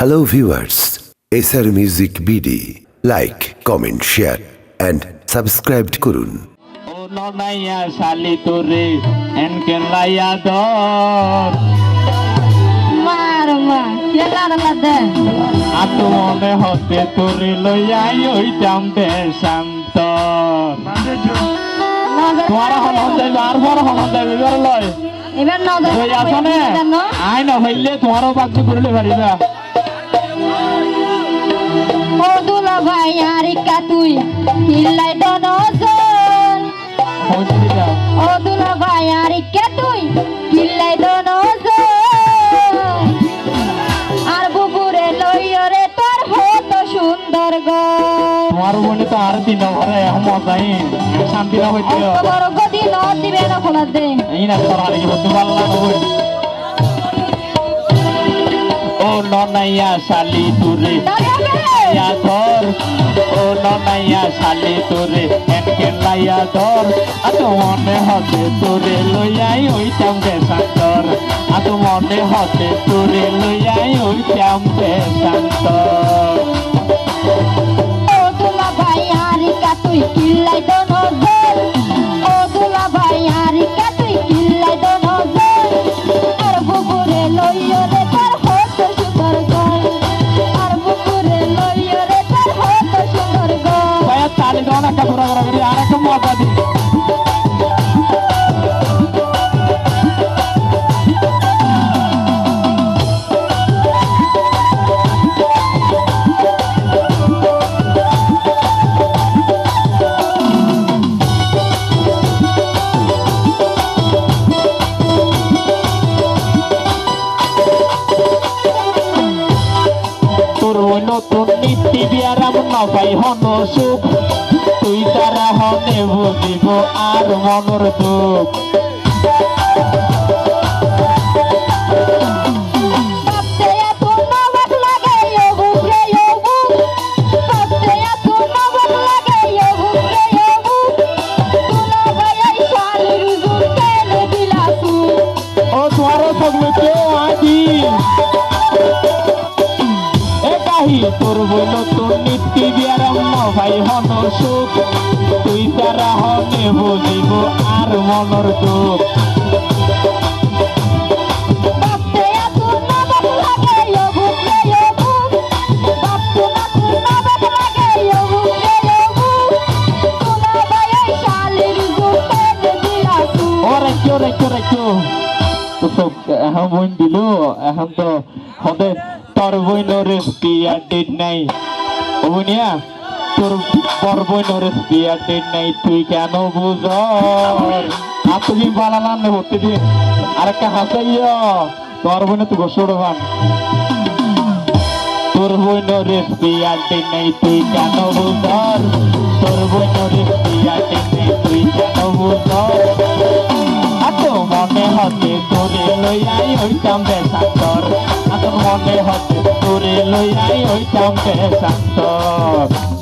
Hello viewers, SR Music BD. Like, comment, share and subscribe করুন ননাইয়া শালি তোরে লাইয়া দর মার মা আতো মনে হতে তোরে তোমার হন আর বড় হন যাইবে এবার লয় এবার আই না হইলে তোমারও বাকি করলে পারিবা ও দুলা ভাই আরিকা তুই? কিল্লাই তো নজর হইতে দিবা ও দুলা ভাই আরিকা তুই? কিল্লাই তো নজর আর বুবুরে লইয়রে তোর হতো সুন্দর গো তোমার বলে তো আর দিন ঘরে মজাই শান্তি না হইতে বড় গদি ন দিবে না খোলা দে। এই না তোর হারে হতে পারলা না ননাইয়া শালি তোরে। লাইয়া ধর, ও ননাইয়া শালি তোরে। এনকেন লাইয়া ধর আতো মনে হতে তোরে লইয়াই ওইটাম বেশান্তর আতো মনে হতে তোরে লইয়াই ওইটাম বেশান্তর ও দুলা ভাই আরিকা তুই কিল্লাই তালি দাও করি আর একটা নতুন নীতি বিয়ারাম নবাই হন সুখ। তুই তারা হনে বুঝিব আর মনর দুঃখ। বাপতে এত ভাই বই নতুন নীতি বিয়ারাম নবাই হন সুখ। তুই তারা হনে বুঝিব আর মনর দুঃখ। ভাই এখন দিল এখন তো হদে। তোর বইনরে বিয়া ডেট নাই বুনিয়া, তোর তোর বইনরে বিয়া ডেট নাই, তুই কেন বুঝ আর তুমি বালালাম না ভর্তি দিয়ে আরেকটা হাসাইয়। তোর বইনে তুই গোসড় ভান তোর বইনরে বিয়া ডেট নাই, তুই কেন বুঝ তোরে লইয়াই ওইটাম বেশান্তর বড়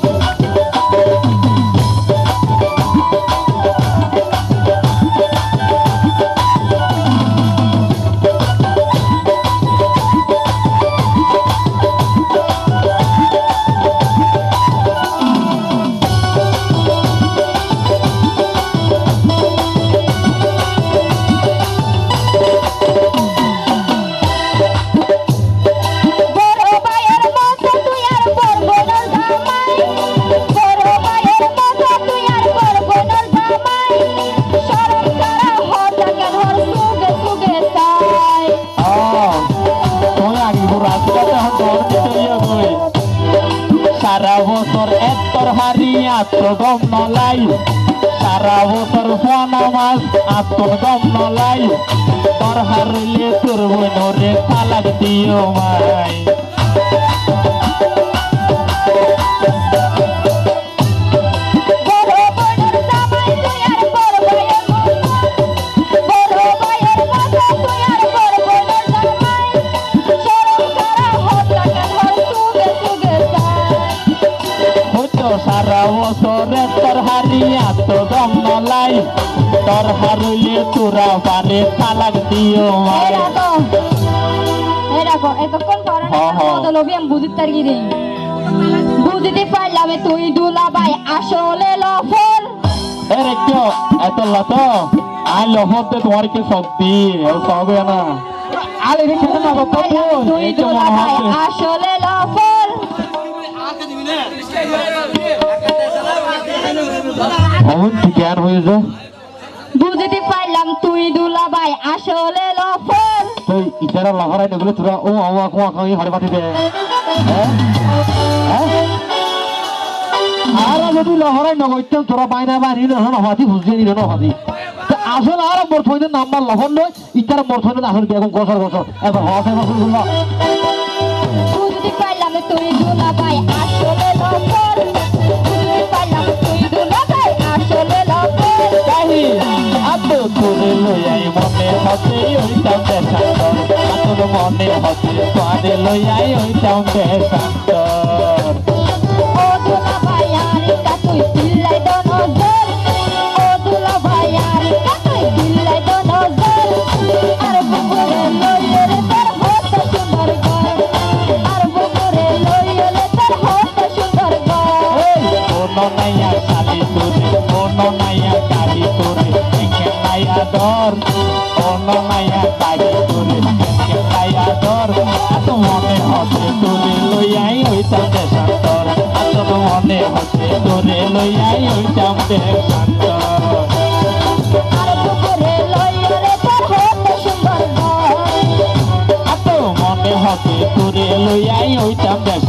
আত্মদম নলাই সারা বছর ফোনা মাস আত্মদম নলাই তোর হারলে তোর বইনরে তালাক দিও মাই। তোর হারলে তোরা পারে তালাক দিও এরা এরা রাখো। এতক্ষণ পরে হ্যাঁ, হ্যাঁ। আমি বুঝিতে পারি রে বুঝিতে পারলাম তুই দুলা ভাই আসলে লফর। এ রেখো এত লত আই লহতে তোমার কি শক্তি? আর সবে না। আলে রে কেন না বাবা তুই দুলা ভাই আসলে লফর। অমন জ্ঞান হয়ে যায় বুঝিতে পারলাম তুই দুলা ভাই আসলে লফর তো ইতারা লাভারাই নগলে তোরা ও আমা কোয়া কই হরে পাতি দে। হ্যাঁ? হ্যাঁ? আর যদি লহরাই নগইতাম তোরা বাইনা বাইনি না নহাতি বুঝিয়ে নিল নহাতি আসলে আর মোর থইদের নাম্বার লহন নয় ইতারা মোর থইদের আসলে বেগম গছর গছর। এবার গছরগুলো বুঝিতে পারলাম তুই দুলা ভাই আসলে লফর হতে ওইটাও দেশান্তর আতর মনে হতে তোরে লইয়াই ওইটাও দেশান্তর ও দুলা ভাই, আর কাতুই তোরে একে নাইয়া দর এত মনে হতে তোরে লইয়াই ওইটাও দেশান্তর এত মনে হতে তোরে লইয়াই ওইটাও দেশান্তর হত হতে দেশান্তর